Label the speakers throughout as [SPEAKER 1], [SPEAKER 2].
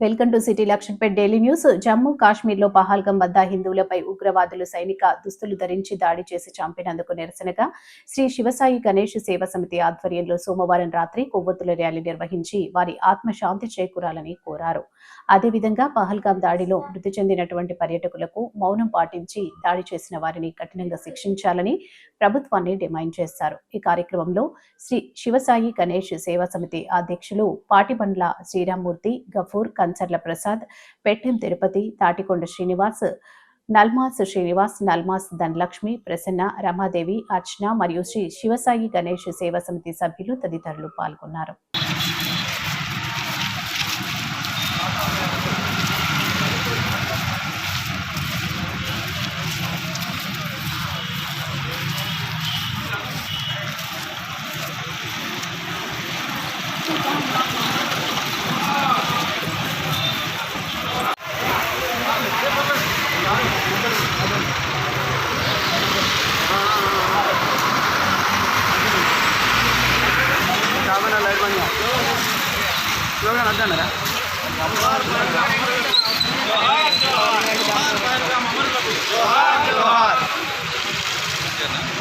[SPEAKER 1] Welcome to city Lakshanapet daily news. Jammu కాశ్మీర్లో పహల్గం వద్ద హిందువులపై ఉగ్రవాదులు సైనిక దుస్తులు ధరించి దాడి చేసి చంపినందుకు నిరసనగా శ్రీ శివసాయి గణేష్ సేవ సమితి ఆధ్వర్యంలో సోమవారం రాత్రి కొవ్వొత్తుల ర్యాలీ నిర్వహించి వారి ఆత్మశాంతి చేకూరాలని కోరారు. అదేవిధంగా పహల్గాం దాడిలో మృతి చెందినటువంటి పర్యాటకులకు మౌనం పాటించి దాడి చేసిన వారిని కఠినంగా శిక్షించాలని ప్రభుత్వాన్ని డిమాండ్ చేశారు. ఈ కార్యక్రమంలో శ్రీ శివసాయి గణేష్ సేవా సమితి అధ్యక్షులు పాటిబండ్ల శ్రీరామ్మూర్తి గఫూర్ కంచర్ల ప్రసాద్ పెట్టెం తిరుపతి తాటికొండ శ్రీనివాస్ నల్మాస్ శ్రీనివాస్ నల్మాస్ ధనలక్ష్మి ప్రసన్న రమాదేవి అర్చన మరియు శ్రీ శివసాయి గణేష్ సేవా సమితి సభ్యులు తదితరులు పాల్గొన్నారు.
[SPEAKER 2] బంద్ స్లోగన్ అద్దన్నారా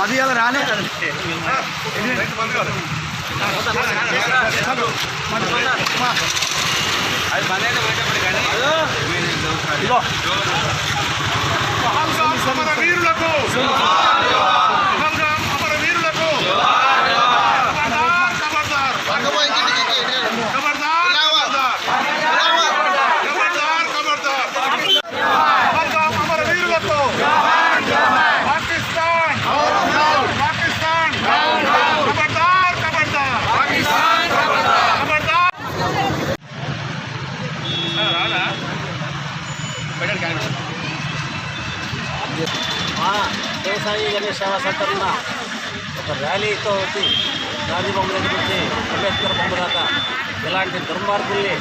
[SPEAKER 2] అది ఇలా రాలే అది పని అయితే బయటపడి కానీ ఇగో
[SPEAKER 3] అమర వీరులకు.
[SPEAKER 4] మా వ్యవసాయ గణేష్ సేవా సెంటర్న ఒక ర్యాలీతో వచ్చి గాంధీ బొమ్మ దగ్గర నుంచి అంబేద్కర్ బొమ్మ దాకా ఇలాంటి దుర్మార్గుల్ని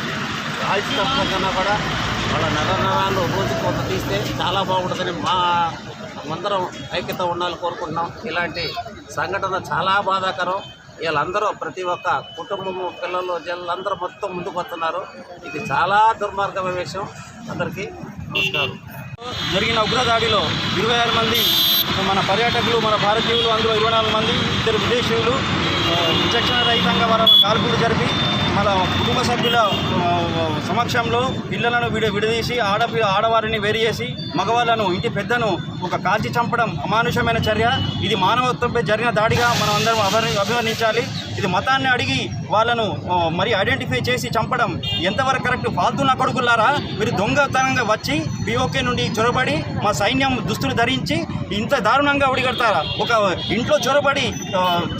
[SPEAKER 4] కాల్చినప్పుడు కన్నా కూడా వాళ్ళ నర నరాలు రోజు కొంత తీస్తే చాలా బాగుంటుందని మా అందరం ఐక్యత ఉండాలని కోరుకుంటున్నాం. ఇలాంటి సంఘటన చాలా బాధాకరం. వీళ్ళందరూ ప్రతి ఒక్క కుటుంబము పిల్లలు జల్లందరూ మొత్తం ముందుకు వస్తున్నారు. ఇది చాలా దుర్మార్గమైన విషయం. అందరికీ నమస్కారం.
[SPEAKER 2] జరిగిన ఉగ్రదాడిలో ఇరవై ఆరు మంది మన పర్యాటకులు మన భారతీయులు అందులో ఇరవై నాలుగు మంది ఇద్దరు విదేశీయులు విచక్షణ రహితంగా వారు కాల్పులు జరిపి మన కుటుంబ సభ్యుల సమక్షంలో పిల్లలను విడ విడదీసి ఆడ ఆడవారిని వేరు చేసి మగవాళ్ళను ఇంటి పెద్దను ఒక కాల్చి చంపడం అమానుషమైన చర్య. ఇది మానవత్వంపై జరిగిన దాడిగా మనం అందరం అభివర్ణించాలి. ఇది మతాన్ని అడిగి వాళ్ళను మరి ఐడెంటిఫై చేసి చంపడం ఎంతవరకు కరెక్ట్ ఫాల్తున్న కొడుకులారా? మీరు దొంగతనంగా వచ్చి పిఓకే నుండి చొరబడి మా సైన్యం దుస్తులు ధరించి ఇంత దారుణంగా ఒడిగడతారా? ఒక ఇంట్లో చొరబడి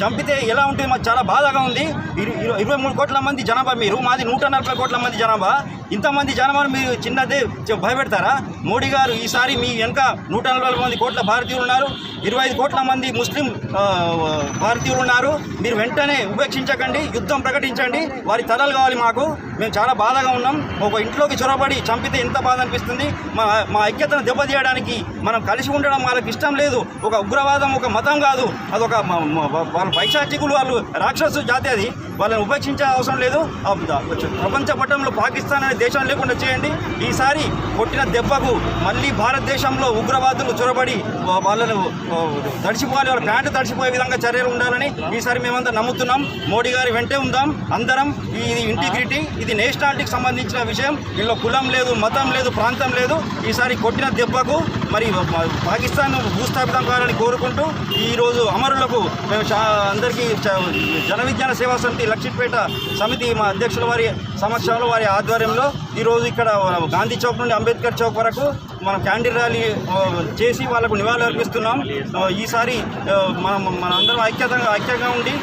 [SPEAKER 2] చంపితే ఎలా ఉంటుంది? మాకు చాలా బాధగా ఉంది. ఇరవై మూడు కోట్ల మంది జనాభా మీరు మాది నూట నలభై కోట్ల మంది జనాభా. ఇంతమంది జనాభాను మీరు చిన్నదే భయపెడతారా? మోడీ గారు ఈసారి మీ వెనక నూట నలభై మంది కోట్ల భారతీయులు ఉన్నారు. ఇరవై ఐదు కోట్ల మంది ముస్లిం భారతీయులు ఉన్నారు. మీరు వెంటనే ఉపేక్షించకండి యుద్ధం ప్రకటించండి. వారి తలలు కావాలి మాకు. మేము చాలా బాధగా ఉన్నాం. ఒక ఇంట్లోకి చొరబడి చంపితే ఎంత బాధ అనిపిస్తుంది? మా మా ఐక్యతను దెబ్బతీయడానికి మనం కలిసి ఉండడం వాళ్ళకి ఇష్టం లేదు. ఒక ఉగ్రవాదం ఒక మతం కాదు. అదొక వాళ్ళ పైశాచికులు వాళ్ళు రాక్షసు జాతి అది. వాళ్ళని ఉపేక్షించే అవసరం లేదు. ప్రపంచ పట్టణంలో పాకిస్తాన్ అనే దేశం లేకుండా చేయండి. ఈసారి కొట్టిన దెబ్బకు మళ్ళీ భారతదేశంలో ఉగ్రవాదులు చొరబడి వాళ్ళను తడిచిపోవాలి వాళ్ళ ప్యాంటు తడిసిపోయే విధంగా చర్యలు ఉండాలని ఈసారి మేమంతా నమ్ముతున్నాం. మోడీ గారి వెంటే ఉందాం. అందరం ఇది ఇంటిగ్రిటీ ఇది నేషనాలిటీకి సంబంధించిన విషయం. ఇందులో కులం లేదు మతం లేదు ప్రాంతం లేదు. ఈసారి కొట్టిన దెబ్బకు మరి పాకిస్తాన్ భూస్థాపితం కావాలని కోరుకుంటూ ఈరోజు అమరులకు మేము చా అందరికీ జన విజ్ఞాన సేవా సమితి లక్ష్మీపేట సమితి మా అధ్యక్షుల వారి సమక్షంలో వారి ఆధ్వర్యంలో ఈరోజు ఇక్కడ గాంధీ చౌక్ నుండి అంబేద్కర్ చౌక్ వరకు మనం క్యాండిల్ ర్యాలీ చేసి వాళ్ళకు నివాళులు అర్పిస్తున్నాం. ఈసారి మనం మన అందరం ఐక్యతంగా ఐక్యంగా ఉండి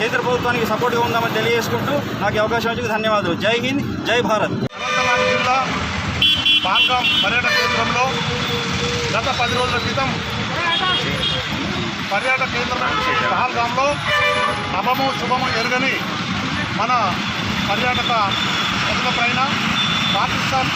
[SPEAKER 2] కేంద్ర ప్రభుత్వానికి సపోర్ట్గా ఉందామని తెలియజేసుకుంటూ నాకు అవకాశం వచ్చింది. ధన్యవాదాలు. జై హింద్ జై భారత్.
[SPEAKER 3] జిల్లా పాల్గాం పర్యటన కేంద్రంలో గత పది రోజుల క్రితం పర్యాటక కేంద్రం పహల్గామ్లో అభము శుభము ఎరగని మన పర్యాటక ప్రజలపైన పాకిస్తాన్